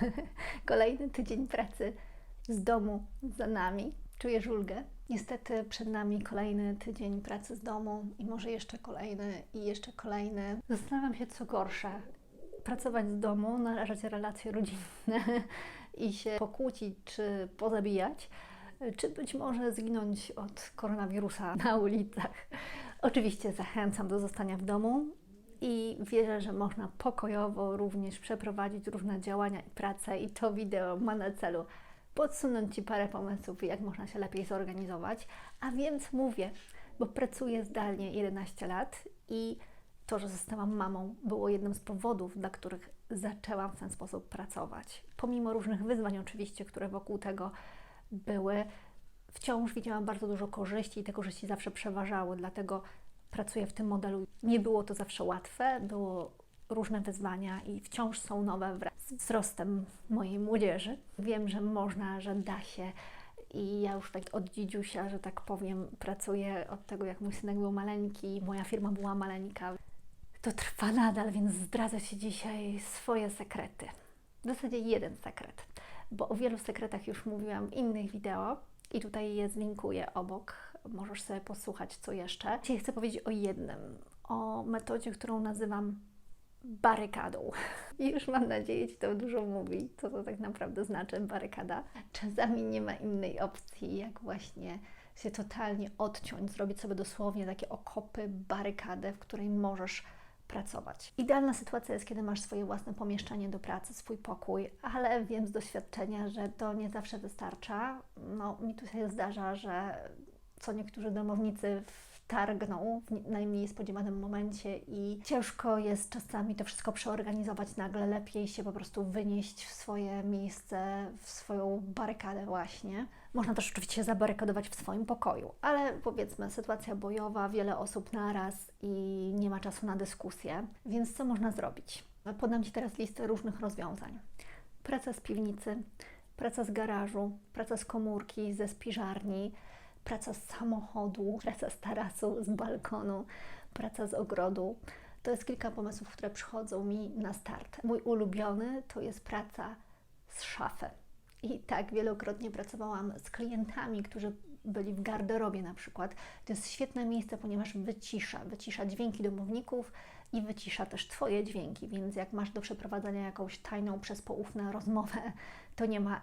Kolejny tydzień pracy z domu za nami. Czuję żulgę. Niestety przed nami kolejny tydzień pracy z domu i może jeszcze kolejny i jeszcze kolejny. Zastanawiam się, co gorsze. Pracować z domu, narażać relacje rodzinne i się pokłócić czy pozabijać, czy być może zginąć od koronawirusa na ulicach. Oczywiście zachęcam do zostania w domu i wierzę, że można pokojowo również przeprowadzić różne działania i pracę i to wideo ma na celu podsunąć Ci parę pomysłów, jak można się lepiej zorganizować. A więc mówię, bo pracuję zdalnie 11 lat i to, że zostałam mamą, było jednym z powodów, dla których zaczęłam w ten sposób pracować. Pomimo różnych wyzwań, oczywiście, które wokół tego były, wciąż widziałam bardzo dużo korzyści i te korzyści zawsze przeważały, dlatego pracuję w tym modelu. Nie było to zawsze łatwe, było różne wyzwania i wciąż są nowe wraz z wzrostem mojej młodzieży. Wiem, że można, że da się i ja już tak od dzidziusia, że tak powiem, pracuję od tego, jak mój synek był maleńki, moja firma była maleńka. To trwa nadal, więc zdradzę Ci dzisiaj swoje sekrety. W zasadzie jeden sekret, bo o wielu sekretach już mówiłam w innych wideo i tutaj je zlinkuję obok. Możesz sobie posłuchać, co jeszcze. Dzisiaj chcę powiedzieć o jednym, o metodzie, którą nazywam barykadą. I już mam nadzieję, Ci to dużo mówi, co to tak naprawdę znaczy barykada. Czasami nie ma innej opcji, jak właśnie się totalnie odciąć, zrobić sobie dosłownie takie okopy, barykadę, w której możesz pracować. Idealna sytuacja jest, kiedy masz swoje własne pomieszczenie do pracy, swój pokój, ale wiem z doświadczenia, że to nie zawsze wystarcza. No, mi tu się zdarza, że co niektórzy domownicy wtargną w najmniej spodziewanym momencie i ciężko jest czasami to wszystko przeorganizować nagle, lepiej się po prostu wynieść w swoje miejsce, w swoją barykadę właśnie. Można też oczywiście zabarykadować w swoim pokoju, ale powiedzmy sytuacja bojowa, wiele osób naraz i nie ma czasu na dyskusję, więc co można zrobić? Podam Ci teraz listę różnych rozwiązań. Praca z piwnicy, praca z garażu, praca z komórki, ze spiżarni, praca z samochodu, praca z tarasu, z balkonu, praca z ogrodu. To jest kilka pomysłów, które przychodzą mi na start. Mój ulubiony to jest praca z szafy. I tak wielokrotnie pracowałam z klientami, którzy byli w garderobie na przykład. To jest świetne miejsce, ponieważ wycisza, wycisza dźwięki domowników i wycisza też Twoje dźwięki, więc jak masz do przeprowadzenia jakąś tajną, przespoufną rozmowę, to nie ma